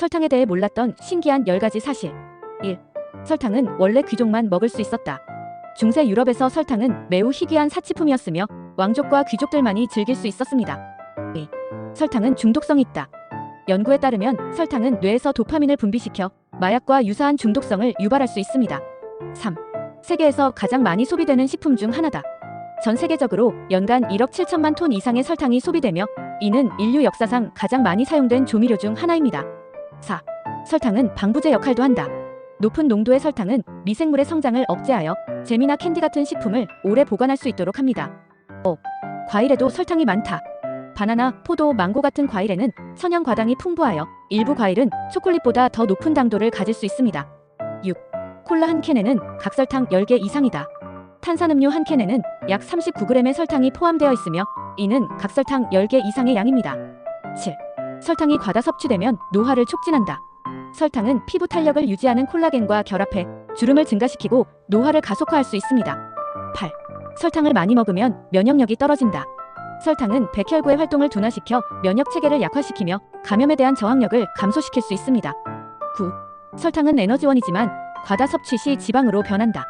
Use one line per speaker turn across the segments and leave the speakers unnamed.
설탕에 대해 몰랐던 신기한 10가지 사실. 1. 설탕은 원래 귀족만 먹을 수 있었다. 중세 유럽에서 설탕은 매우 희귀한 사치품이었으며 왕족과 귀족들만이 즐길 수 있었습니다. 2. 설탕은 중독성이 있다. 연구에 따르면 설탕은 뇌에서 도파민을 분비시켜 마약과 유사한 중독성을 유발할 수 있습니다. 3. 세계에서 가장 많이 소비되는 식품 중 하나다. 전 세계적으로 연간 1억 7천만 톤 이상의 설탕이 소비되며 이는 인류 역사상 가장 많이 사용된 조미료 중 하나입니다. 4. 설탕은 방부제 역할도 한다. 높은 농도의 설탕은 미생물의 성장을 억제하여 잼이나 캔디 같은 식품을 오래 보관할 수 있도록 합니다. 5. 과일에도 설탕이 많다. 바나나, 포도, 망고 같은 과일에는 천연 과당이 풍부하여 일부 과일은 초콜릿보다 더 높은 당도를 가질 수 있습니다. 6. 콜라 한 캔에는 각설탕 10개 이상이다. 탄산음료 한 캔에는 약 39g의 설탕이 포함되어 있으며 이는 각설탕 10개 이상의 양입니다. 7. 설탕이 과다 섭취되면 노화를 촉진한다. 설탕은 피부 탄력을 유지하는 콜라겐과 결합해 주름을 증가시키고 노화를 가속화할 수 있습니다. 8. 설탕을 많이 먹으면 면역력이 떨어진다. 설탕은 백혈구의 활동을 둔화시켜 면역 체계를 약화시키며 감염에 대한 저항력을 감소시킬 수 있습니다. 9. 설탕은 에너지원이지만 과다 섭취 시 지방으로 변한다.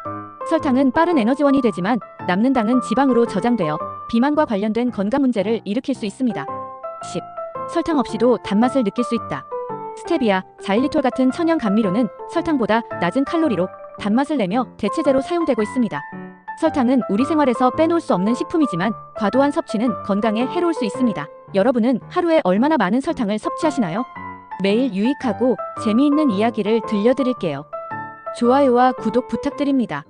설탕은 빠른 에너지원이 되지만 남는 당은 지방으로 저장되어 비만과 관련된 건강 문제를 일으킬 수 있습니다. 10. 설탕 없이도 단맛을 느낄 수 있다. 스테비아, 자일리톨 같은 천연 감미료는 설탕보다 낮은 칼로리로 단맛을 내며 대체제로 사용되고 있습니다. 설탕은 우리 생활에서 빼놓을 수 없는 식품이지만 과도한 섭취는 건강에 해로울 수 있습니다. 여러분은 하루에 얼마나 많은 설탕을 섭취하시나요? 매일 유익하고 재미있는 이야기를 들려드릴게요. 좋아요와 구독 부탁드립니다.